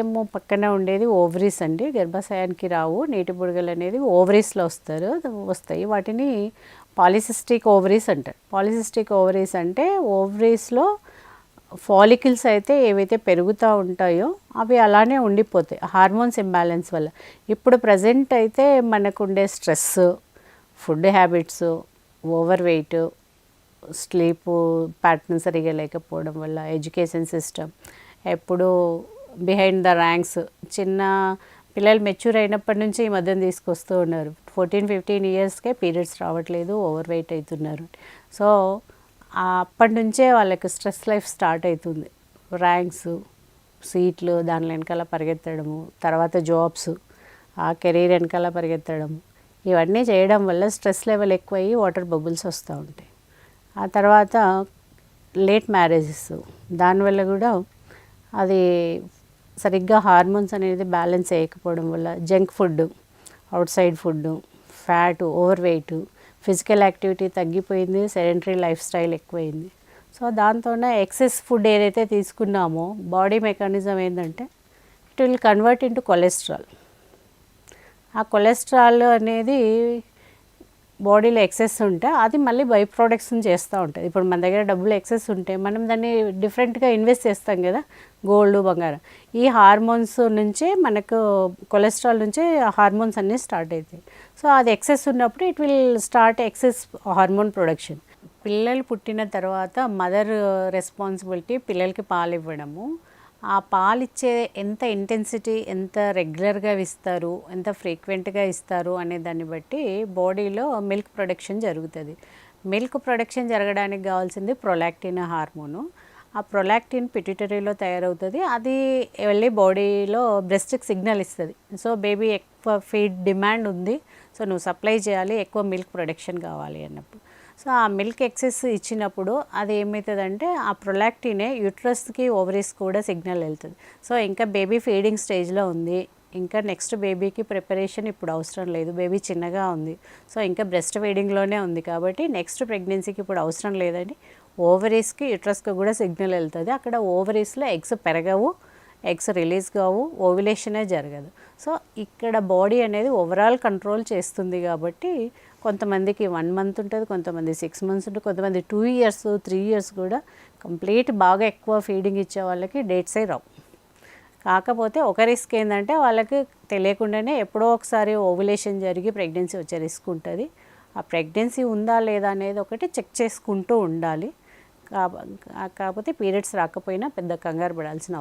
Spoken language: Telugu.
ఏమో పక్కన ఉండేది ఓవరీస్ అండి. గర్భాశయానికి రావు. నీటి బుడగలు అనేది ఓవరీస్లో వస్తారు. వస్తాయి. వాటిని పాలిసిస్టిక్ ఓవరీస్ అంటారు. పాలిసిస్టిక్ ఓవరీస్ అంటే ఓవరీస్లో ఫాలికల్స్ అయితే ఏవైతే పెరుగుతూ ఉంటాయో అవి అలానే ఉండిపోతాయి. హార్మోన్స్ ఇంబ్యాలెన్స్ వల్ల. ఇప్పుడు ప్రజెంట్ అయితే మనకు ఉండే stress food habits overweight sleep pattern సరిగా లేకపోవడం వల్ల ఎడ్యుకేషన్ సిస్టమ్ ఎప్పుడూ బిహైండ్ ద ర్యాంక్స్ చిన్న పిల్లలు మెచ్యూర్ అయినప్పటి నుంచి ఈ మధ్యన తీసుకొస్తూ ఉన్నారు. ఫోర్టీన్ ఫిఫ్టీన్ ఇయర్స్కే పీరియడ్స్ రావట్లేదు ఓవర్ వెయిట్ అవుతున్నారు. సో అప్పటి నుంచే వాళ్ళకి స్ట్రెస్ లైఫ్ స్టార్ట్ అవుతుంది. ర్యాంక్స్ సీట్లు దాని వెనకాల పరిగెత్తడము తర్వాత జాబ్స్ ఆ కెరీర్ వెనకాల పరిగెత్తడము. ఇవన్నీ చేయడం వల్ల స్ట్రెస్ లెవెల్ ఎక్కువయ్యి వాటర్ బబుల్స్ వస్తూ ఉంటాయి. ఆ తర్వాత లేట్ మ్యారేజెస్ దానివల్ల కూడా అది సరిగ్గా హార్మోన్స్ అనేది బ్యాలెన్స్ చేయకపోవడం వల్ల junk food outside food fat overweight physical activity తగ్గిపోయింది సెడెంటరీ లైఫ్ స్టైల్ ఎక్కువైంది. సో దాంతోనే ఎక్సెస్ ఫుడ్ ఏదైతే తీసుకున్నామో బాడీ మెకానిజం ఏంటంటే it will convert into cholesterol. ఆ కొలెస్ట్రాల్ అనేది బాడీలో ఎక్సెస్ ఉంటే అది మళ్ళీ బై ప్రొడక్ట్స్ని చేస్తూ ఉంటుంది. ఇప్పుడు మన దగ్గర డబ్బులు ఎక్సెస్ ఉంటే మనం దాన్ని డిఫరెంట్గా ఇన్వెస్ట్ చేస్తాం కదా గోల్డ్ బంగారం. ఈ హార్మోన్స్ నుంచే మనకు కొలెస్ట్రాల్ నుంచే హార్మోన్స్ అన్నీ స్టార్ట్ అవుతాయి సో అది ఎక్సెస్ ఉన్నప్పుడు it will start excess hormone production. పిల్లలు పుట్టిన తర్వాత మదర్ రెస్పాన్సిబిలిటీ పిల్లలకి పాలు ఇవ్వడము ఆ పాలు ఇచ్చే ఎంత ఇంటెన్సిటీ ఎంత రెగ్యులర్గా ఇస్తారు ఎంత ఫ్రీక్వెంట్గా ఇస్తారు అనే దాన్ని బట్టి బాడీలో మిల్క్ ప్రొడక్షన్ జరుగుతుంది. మిల్క్ ప్రొడక్షన్ జరగడానికి కావాల్సింది ప్రొలాక్టిన్ హార్మోను ఆ ప్రొలాక్టిన్ పిట్యూటరీలో తయారవుతుంది. అది వెళ్ళి బాడీలో బ్రెస్ట్కి సిగ్నల్ ఇస్తుంది. సో బేబీ ఎక్కువ ఫీడ్ డిమాండ్ ఉంది. సో నువ్వు సప్లై చేయాలి ఎక్కువ మిల్క్ ప్రొడక్షన్ కావాలి అన్నప్పుడు సో ఆ మిల్క్ ఎక్సెస్ ఇచ్చినప్పుడు అది ఏమవుతుందంటే ఆ ప్రొలాక్టినే యూట్రస్కి ఓవరీస్ కూడా సిగ్నల్ వెళ్తుంది. సో ఇంకా బేబీ ఫీడింగ్ స్టేజ్లో ఉంది. ఇంకా నెక్స్ట్ బేబీకి ప్రిపరేషన్ ఇప్పుడు అవసరం లేదు. బేబీ చిన్నగా ఉంది. సో ఇంకా బ్రెస్ట్ ఫీడింగ్లోనే ఉంది కాబట్టి నెక్స్ట్ ప్రెగ్నెన్సీకి ఇప్పుడు అవసరం లేదని ఓవరీస్కి యూట్రస్కి కూడా సిగ్నల్ వెళ్తుంది. అక్కడ ఓవరీస్లో ఎగ్స్ పెరగవు. ఎగ్స్ రిలీజ్ కావు ఓవిలేషనే జరగదు. సో ఇక్కడ బాడీ అనేది ఓవరాల్ కంట్రోల్ చేస్తుంది కాబట్టి కొంతమందికి వన్ మంత్ ఉంటుంది కొంతమంది సిక్స్ మంత్స్ ఉంటుంది కొంతమంది టూ ఇయర్స్ త్రీ ఇయర్స్ కూడా కంప్లీట్ బాగా ఎక్కువ ఫీడింగ్ ఇచ్చే వాళ్ళకి డేట్సే రావు. కాకపోతే ఒక రిస్క్ ఏంటంటే వాళ్ళకి తెలియకుండానే ఎప్పుడో ఒకసారి ఓవులేషన్ జరిగి ప్రెగ్నెన్సీ వచ్చే రిస్క్ ఉంటుంది. ఆ ప్రెగ్నెన్సీ ఉందా లేదా అనేది ఒకటి చెక్ చేసుకుంటూ ఉండాలి. కాబ- కాకపోతే పీరియడ్స్ రాకపోయినా పెద్ద కంగారు పడాల్సిన